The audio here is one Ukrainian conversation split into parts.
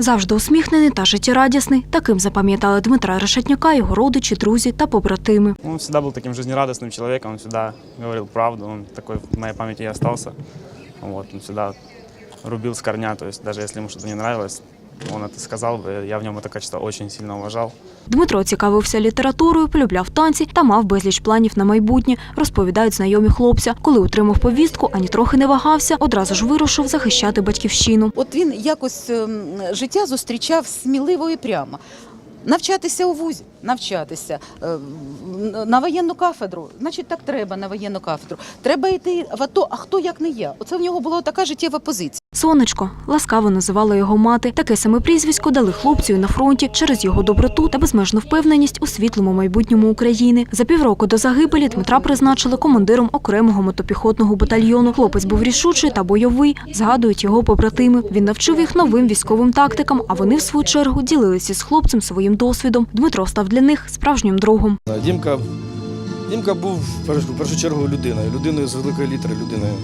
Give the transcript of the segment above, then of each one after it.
Завжди усміхнений та життєрадісний. Таким запам'ятали Дмитра Решетняка, його родичі, друзі та побратими. Він завжди був таким життєрадісним чоловіком, він завжди говорив правду, він такий в моїй пам'яті і залишився. Он всегда рубил с корня, то есть даже если ему не нравилось, он это сказал бы, я в нем это качество очень сильно уважал. Дмитро цікавився літературою, полюбляв танці та мав безліч планів на майбутнє, розповідають знайомі хлопця. Коли отримав повістку, ані трохи не вагався, одразу ж вирушив захищати батьківщину. От він якось ем, життя зустрічав сміливо і прямо. Навчатися у вузі, навчатися Е, на воєнну кафедру. Значить, так треба на воєнну кафедру. Треба йти в АТО, а хто як не я? Оце в нього була така життєва позиція. Сонечко ласкаво називала його мати. Таке саме прізвисько дали хлопцю на фронті через його доброту та безмежну впевненість у світлому майбутньому України. За півроку до загибелі Дмитра призначили командиром окремого мотопіхотного батальйону. Хлопець був рішучий та бойовий. Згадують його побратими. Він навчив їх новим військовим тактикам, а вони в свою чергу ділилися з хлопцем своїм досвідом. Дмитро став для них справжнім другом. Дімка, Дімка був в першу, чергу людиною, людиною з великої літери, людиною.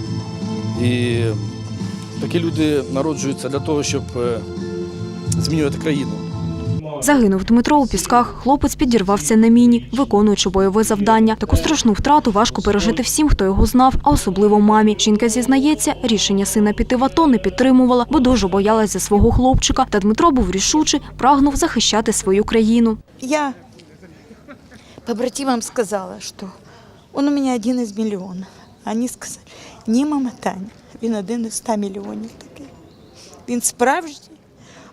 І такі люди народжуються для того, щоб е, змінювати країну. Загинув Дмитро у пісках. Хлопець підірвався на міні, виконуючи бойове завдання. Таку страшну втрату важко пережити всім, хто його знав, а особливо мамі. Жінка зізнається, рішення сина піти в АТО не підтримувала, бо дуже боялась за свого хлопчика. Та Дмитро був рішучий, прагнув захищати свою країну. Я побратимам сказала, что он у меня один из миллионов. Они сказали, ні, мама Таня, він один із ста мільйонів таких. Він справжній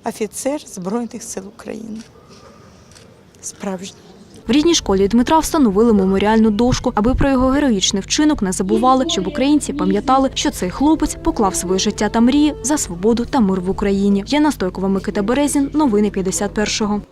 офіцер Збройних сил України. Справжній. В рідній школі Дмитра встановили меморіальну дошку, аби про його героїчний вчинок не забували, щоб українці пам'ятали, що цей хлопець поклав своє життя та мрії за свободу та мир в Україні. Яна Стойкова, Микита Березін. Новини 51-го.